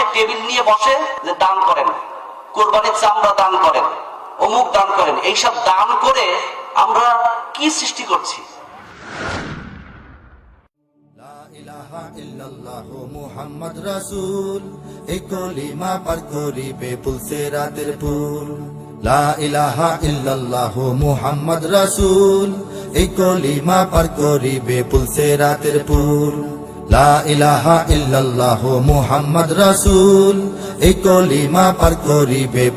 পাশে টেবিল নিয়ে বসে যে দান করেন, কোরবানির চামড়া দান করেন, অমুক দান করেন, এইসব দান করে আমরা কি সৃষ্টি করছি? পার করিবে রাতের পার লা ইলাহা ইল্লাল্লাহ পার করিবে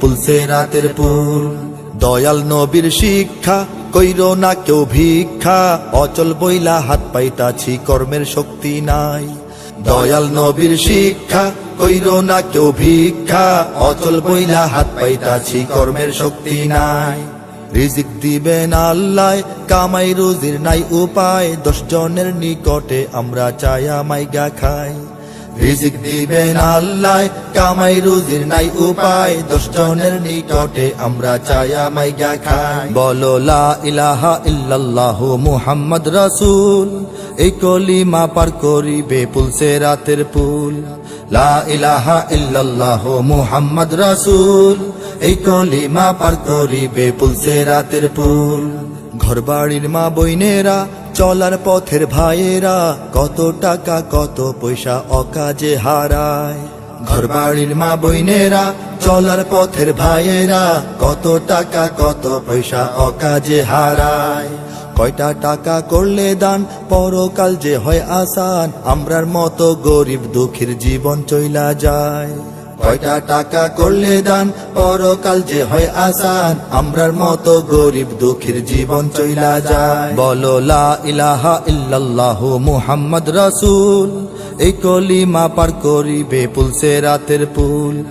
দয়াল নবীর শিক্ষা কইর না কেউ ভিক্ষা। অচল বইলা হাত পাইতাছি, কর্মের শক্তি নাই। দয়াল নবীর শিক্ষা কইর না কেউ ভিক্ষা। অচল বইলা হাত পাইতাছি, কর্মের শক্তি নাই। রিজিক দিবেন আল্লাহ কামাই রুজির নাই উপায় দশ জনের নিকটে আমরা চায়া মাইগা খাই রিজিক দিবেন আল্লাহ, কামাই রুজির নাই উপায়, দশ জনের নিকটে আমরা চায়া মাইগা খাই। বলো, লা ইলাহা ইল্লাল্লাহ মুহাম্মদ রাসূল, এই কলিমা পার করিবে পুলসে রাতের পুল। লা ইলাহা ইল্লাল্লাহ মুহাম্মদ রাসূল, এই কলিমা পার করিবে পুলসে রাতের পুল। ঘর বাড়ির মা বইনেরা চলার পথের ভাইয়েরা কত টাকা, কত পয়সা অকাজে হারায়। ঘর বাড়ির মা বইনেরা চলার পথের ভাইয়েরা কত টাকা, কত পয়সা অকাজে হারায়। কয়টা টাকা করলে দান, পরকাল যে হয় আসান, আমরার মতো গরিব দুঃখীর জীবন চইলা যায়। কয়টা টাকা করলে দান? পরকাল যে হয় আসান। আমরার মতো গরিব দুঃখীর জীবন চইলা যায়। বলো, লা ইলাহা ইল্লাল্লাহ মুহাম্মদ রাসূল। এই কলিমা পার করিবে পুলসে রাতের পুল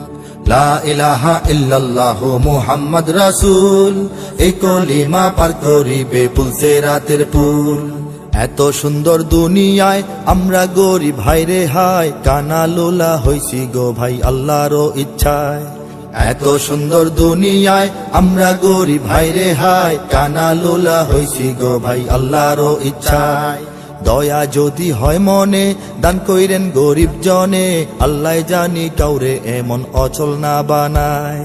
লা ইলাহা ইল্লাল্লাহ মুহাম্মদ রাসূল। এই কলিমা পার করিবে পুলসে রাতের পুল এত সুন্দর দুনিয়ায় আমরা গরিব ভাই রে হাই কানা লোলা হইছি গো ভাই আল্লাহরও ইচ্ছায়। এত সুন্দর দুনিয়ায় আমরা গরিব ভাই রে হাই কানা লোলা হইছি গো ভাই আল্লাহরও ইচ্ছায়। দয়া যদি হয় মনে, দান কইরেন গরিব জনে, আল্লাহ জানি কাউরে এমন অচল না বানায়।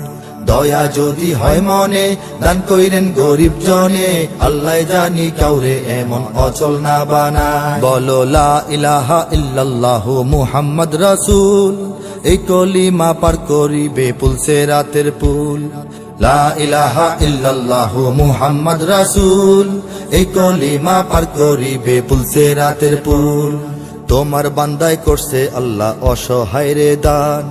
দয়া যদি হয় মনে, দান কইরেন গরিব জনে। আল্লাহ জানি কাউরে এমন অচল না বানায়। বলো, লা ইলাহা ইল্লাল্লাহ মুহাম্মদ রাসূল। এই কলিমা পার করিবে পুলসে রাতের পুল লা ইলাহা ইল্লাল্লাহ মুহাম্মদ রাসূল। এই কলিমা পার করিবে পুলসে রাতের পুল তোমার বান্দায় করছে আল্লাহ অসহায় রে দান।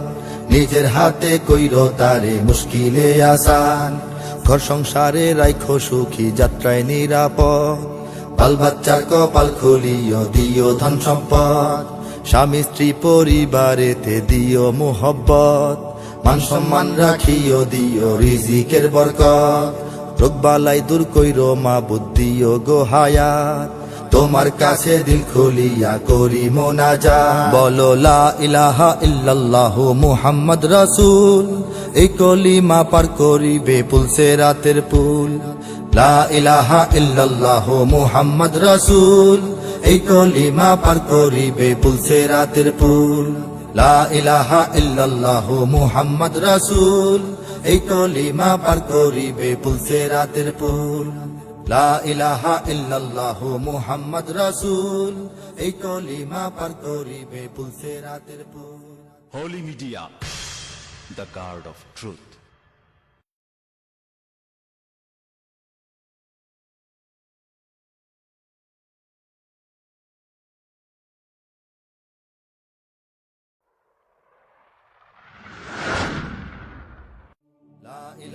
নিজের হাতে কইর তারে মুশকিলে আসান। ঘর সংসারে রাইখো সুখী, যাত্রায় নিরাপদ। পাল বাচ্চার কপাল খুলিও, দিও ধন সম্পদ। স্বামী, স্ত্রী, পরিবারেতে দিও মোহব্বত। মান সম্মান রাখিও, দিও রিজিকের বরকত। রোগবালাই দূর কইর, মা বুদ্ধিও ও গো হায়াত। তোমার কাছে দিল খুলিয়া করি মোনাজা বলো, লা ইলাহা ইল্লাল্লাহ মুহাম্মদ রাসূল। এই কলিমা পার করিবে পুলসে রাতের পুল। লা ইলাহা ইল্লাল্লাহ মুহাম্মদ রাসূল। এই কলিমা পার করিবে পুলসে রাতের পুল। লা ইলাহা ইল্লাল্লাহ মুহাম্মদ রাসূল। এই কলিমা পার করিবে পুলসে রাতের পুল। লা ইলাহা ইল্লাল্লাহ মুহাম্মদ রাসূল এই কলিমা পার করিবে পুলসে রাতের পুল Holy Media, the guard of truth.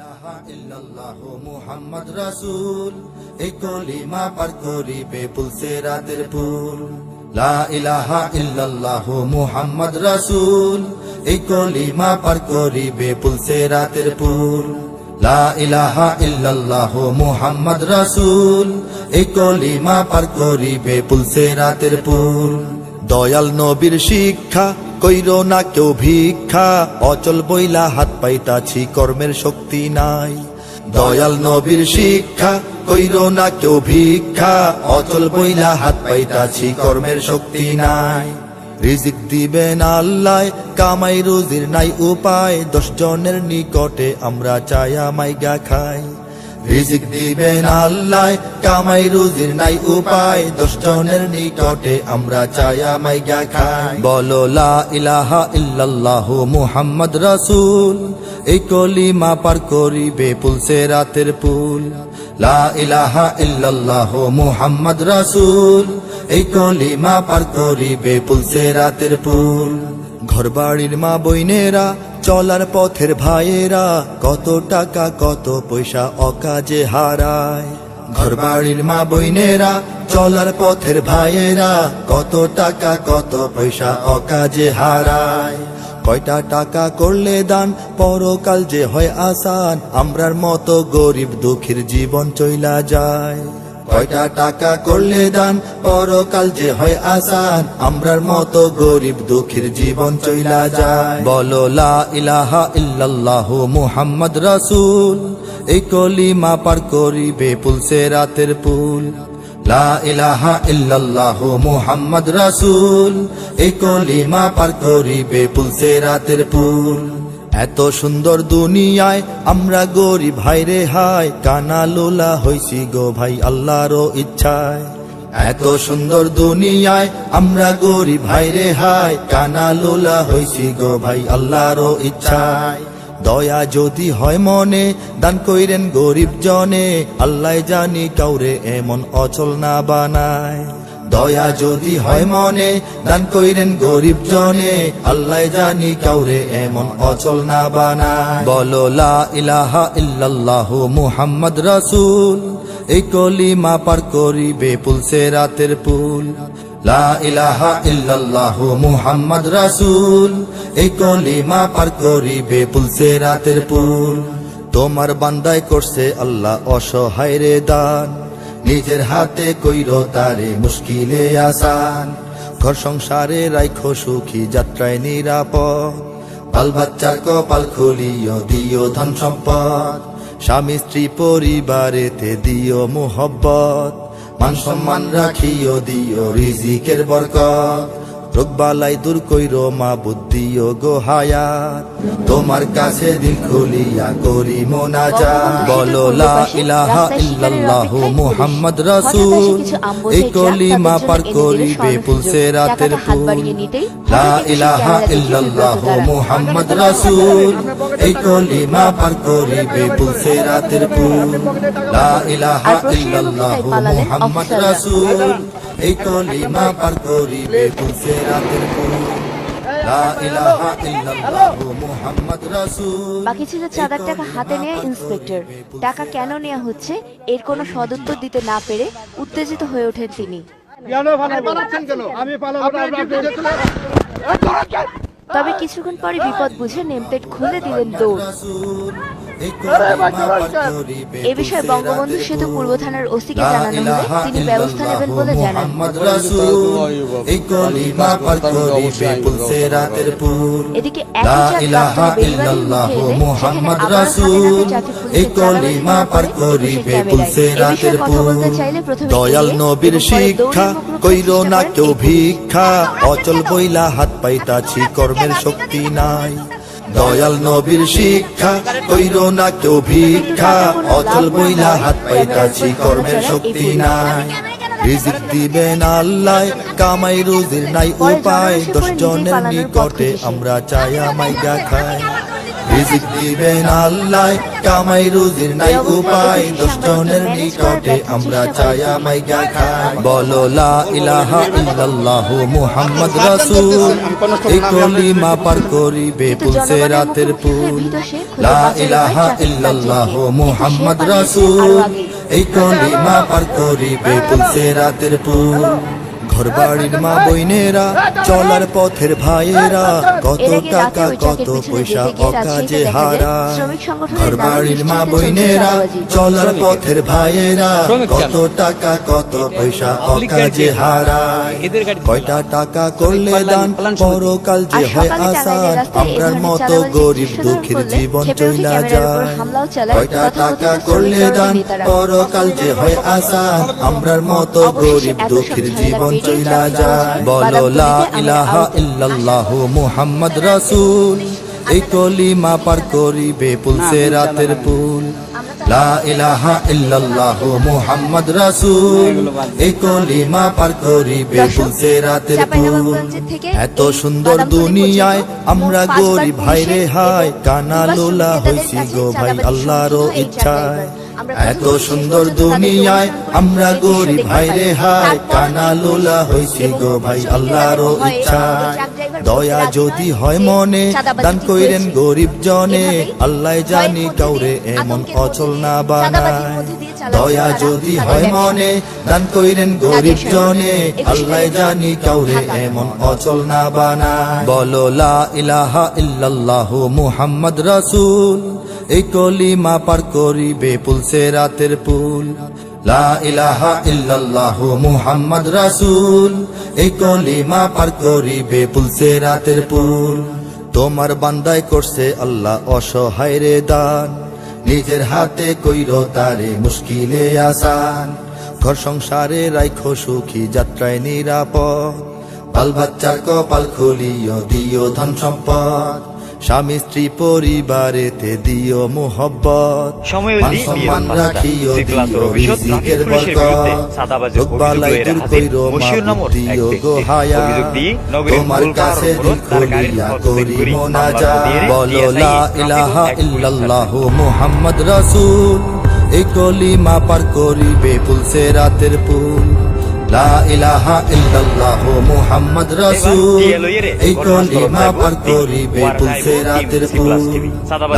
ইলাহা ইল্লাল্লাহ মুহাম্মদ রাসূল। এই কলিমা পার করিবে পুলসে রাতের ফুল। লা ইলাহা ইল্লাল্লাহ মুহাম্মদ রাসূল। এই কলিমা পার করিবে পুলসে রাতের ফুল। লা ইলাহা ইল্লাল্লাহ মুহাম্মদ রাসূল। এই কলিমা পার করিবে পুলসে রাতের দয়াল নবীর শিক্ষা, কইর না কেউ ভিক্ষা। অচল বইলা হাত পাইতাছি, কর্মের শক্তি নাই। দয়াল নবীর শিক্ষা, কইর না কেউ ভিক্ষা। অচল বইলা হাত পাইতাছি, কর্মের শক্তি নাই। রিজিক দিবেন আল্লাহ, কামাই রুজির নাই উপায়। দশ জনের নিকটে আমরা চায়া মাইগা খাই রিজিক দিবেন আল্লাহ, কামাই রুজির নাই উপায়, দশ জনের নিকটে আমরা চায়া মাইগা খাই। বলো, লা ইলাহা ইল্লাল্লাহ মুহাম্মদ রাসূল, এই কলিমা পার করিবে পুলসে রাতের পুল লা ইলাহা ইল্লাল্লাহ মুহাম্মদ রাসূল, এই কলিমা পার করিবে পুলসে রাতের পুল ঘর বাড়ির মা বইনেরা, চলার পথের ভাইয়েরা, কত টাকা, কত পয়সা অকাজে হারায়। ঘর বাড়ির মা বইনেরা, চলার পথের ভাইয়েরা, কত টাকা, কত পয়সা অকাজে হারায়। কয়টা টাকা করলে দান, পরকাল যে হয় আসান, আমরার মতো গরিব দুঃখীর জীবন চইলা যায়। কয়টা টাকা করলে দান? পরকাল যে হয় আসান। আমরার মতো গরিব দুঃখীর জীবন চইলা যায়। বলো, লা ইলাহা ইল্লাল্লাহ মুহাম্মদ রাসূল। এই কলিমা পার করিবে পুলসে রাতের পুল লা ইলাহা ইল্লাল্লাহ মুহাম্মদ রাসূল। এই কলিমা পার করিবে পুলসে রাতের পুল এত সুন্দর দুনিয়ায় আমরা গরিব ভাই রে হাই কানা লোলা হইছি গো ভাই আল্লাহরও ইচ্ছায়। এত সুন্দর দুনিয়ায় আমরা গরিব ভাই রে হাই কানা লোলা হইছি গো ভাই আল্লাহরও ইচ্ছায়। দয়া যদি হয় মনে, দান কইরেন গরিব জনে, আল্লাহ জানি কাউরে এমন অচল না বানায়। দয়া যদি হয় মনে, দান কইরেন গরিব জনে। আল্লাহ জানি কাউরে এমন অচল না বানা বলো, লা ইলাহা ইল্লাল্লাহ মুহাম্মদ রাসূল। এই কলিমা পার করিবে পুলসে রাতের পুল লা ইলাহা ইল্লাল্লাহ মুহাম্মদ রাসূল। এই কলিমা পার করিবে পুলসে রাতের পুল তোমার বান্দায় করছে আল্লাহ অসহায় রে দান। নিজের হাতে কইর তারে মুশকিলে আসান। ঘর সংসারে রাইখো সুখী, যাত্রায় নিরাপদ। পাল বাচ্চার কপাল খুলিও, দিও ধন সম্পদ। স্বামী, স্ত্রী, পরিবারেতে দিও মোহব্বত। মান সম্মান রাখিও, দিও রিজিকের বরকত। রোগবালাই দূর কইর মা বুদ্ধি ও গো হায়াত। তোমার কাছে দিল খুলিয়া করি মোনাজা বলো, লা ইলাহা ইল্লাল্লাহ মুহাম্মদ রাসূল। এই কলিমা পার করিবে পুলসে রাতের পুল লা ইলাহা ইল্লাল্লাহ মুহাম্মদ রাসূল। এই কলিমা পার করিবে পুলসে রাতের পুল লা ইলাহা ইল্লাল্লাহ মুহাম্মদ রাসূল। এই কলিমা পার করিবে তুসে রাতের পুল লা ইলাহা ইল্লাল্লাহ মুহাম্মদ রাসূল। বাকি ছিল চার টাকা হাতে নেয় ইন্সপেক্টর। টাকা কেন নেওয়া হচ্ছে এর কোনো সদুত্তর দিতে না পেরে উত্তেজিত হয়ে ওঠেন তিনি। আমি তবে কিছুক্ষণ পরে বিপদ বুঝে নেমপ্লেট খুলে দিলেন দৌড়। করিবে এ বিষয়ে বঙ্গবন্ধু সেতু পূর্ব থানার ওসিকে জানানো হলে তিনি ব্যবস্থা নেবেন বলে জানান। করিবে এদিকে একই করিবে দয়াল নবীর শিক্ষা কইর না কেউ ভিক্ষা। অচল বইলা হাত পাইতাছি কর্মের শক্তি নাই। দয়াল নবীর শিক্ষা কইর না কেউ ভিক্ষা। অচল বইলা হাত পাইতাছি কর্মের শক্তি নাই। রিজিক দিবেন আল্লাহ, কামাই রুজির নাই উপায়। দশ জনের নিকটে আমরা চাই আমাই খাই রিজিক দিবেন আল্লাহ, কামাই রুজির নাই উপায়, দশ জনের নিকটে আমরা চায়া মাইগা খাই বলো, লা ইলাহা ইল্লাল্লাহ মুহাম্মদ রাসূল, এই কলিমা পার করিবে পুলসে রাতের পুল। লা ইলাহা ইল্লাল্লাহ মুহাম্মদ রাসূল, এই কলিমা পার করিবে পুলসে রাতের পুল। ঘর বাড়ির মা বইনেরা চলার পথের ভাইয়েরা কত টাকা কত পয়সা অকাজে হারা। ঘর বাড়ির মা বইনেরা চলার পথের ভাইয়েরা কত টাকা কত পয়সা অকাজে হারায় কয়টা টাকা করলে দান পরকাল যে হয় আসান আমরার মতো গরিব দুঃখীর জীবন চইলা যায়। কয়টা টাকা করলে দান পরকাল যে হয় আসান আমরার মতো গরিব দুঃখীর জীবন চইলা যায় বলো লা ইলাহা ইল্লাল্লাহ মুহাম্মদ রাসূল। এই কলিমা পার করিবে পুলসে রাতের পুল। লা ইলাহা ইল্লাল্লাহ মুহাম্মদ রাসূল। এই কলিমা পার করিবে পুলসে রাতের পুল। এত সুন্দর দুনিয়ায় আমরা গরিব ভাই রে হাই কানা লোলা হইছি গো ভাই আল্লাহর ইচ্ছায়। এত সুন্দর দুনিয়ায় আমরা গরিব। ভাই রে হাই কানা লোলা হইছি গো ভাই আল্লাহর ইচ্ছা। দয়া যদি হয় মনে দান কইরেন গরিব জনে আল্লাহ জানি কাউরে এমন অচল না বানায়। দয়া যদি হয় মনে দান কইরেন গরিব জনে আল্লাহ জানি কাউরে এমন অচল না বানায়। বলো লা ইলাহা ইল্লাল্লাহ মুহাম্মদ রাসূল। এই কলিমা পার করিবে পুলসে রাতের পুল লা ইলাহা ইল্লাল্লাহ মুহাম্মদ রাসূল। এই কলিমা পার করিবে পুলসে রাতের পুল তোমার বান্দায় করছে আল্লাহ অসহায় রে দান। নিজের হাতে কইর তারে মুশকিলে আসান। ঘর সংসারে রাইখো সুখী যাত্রায় নিরাপদ। বাল বাচ্চার কপাল খুলিও দিও ধন সম্পদ। স্বামী স্ত্রী পরিবারেতে দিও মোহব্বত। মান সম্মান রাখিও যে ক্লাসের দিও রিজিকের বরকত বিরুদ্ধে চাঁদাবাজি রোগ বালাই অভিযোগ দূর কইরো দিও গো হায়া তোমার কাছে করার দিল উপর তার গাড়ির খুলিয়া পথ বের করি মোনাজা বলো লা ইলাহা ইল্লাল্লাহ মুহাম্মদ রাসূল। এই কলিমা পার করিবে পুলসে রাতের পুল। লা ইলাহা ইল্লাল্লাহ মুহাম্মদ রাসূল। এই কলিমা পার করিবে পুলসে রাতের পুল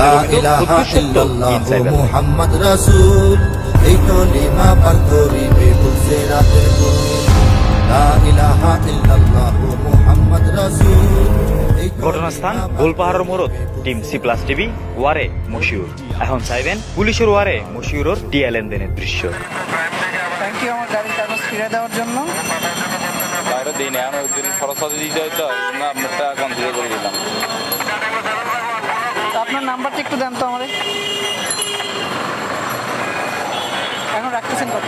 লা ইলাহা ইল্লাল্লাহ মুহাম্মদ রাসূল। এই কলিমা পার করিবে পুলসে রাতের পুল লা ইলাহা ইল্লাল্লাহ মুহাম্মদ রাসূল। ঘটনাস্থান গোলপাহাড়ের মোড়ত টিম সি প্লাস টিভি ওয়ারে মশিউর। এখন চাইবেন পুলিশের ওয়ারে মশিউরের টিয়া লেনদেনের দৃশ্য। ফিরে দেওয়ার জন্য। বাইরে দিই না আমি ওই খরচ দিতে হয়তো জন্য আপনারটা কনসিডার করে দিলাম। তো আপনার নাম্বারটা একটু দেন তো আমাদের এখন রাখতেছেন কত?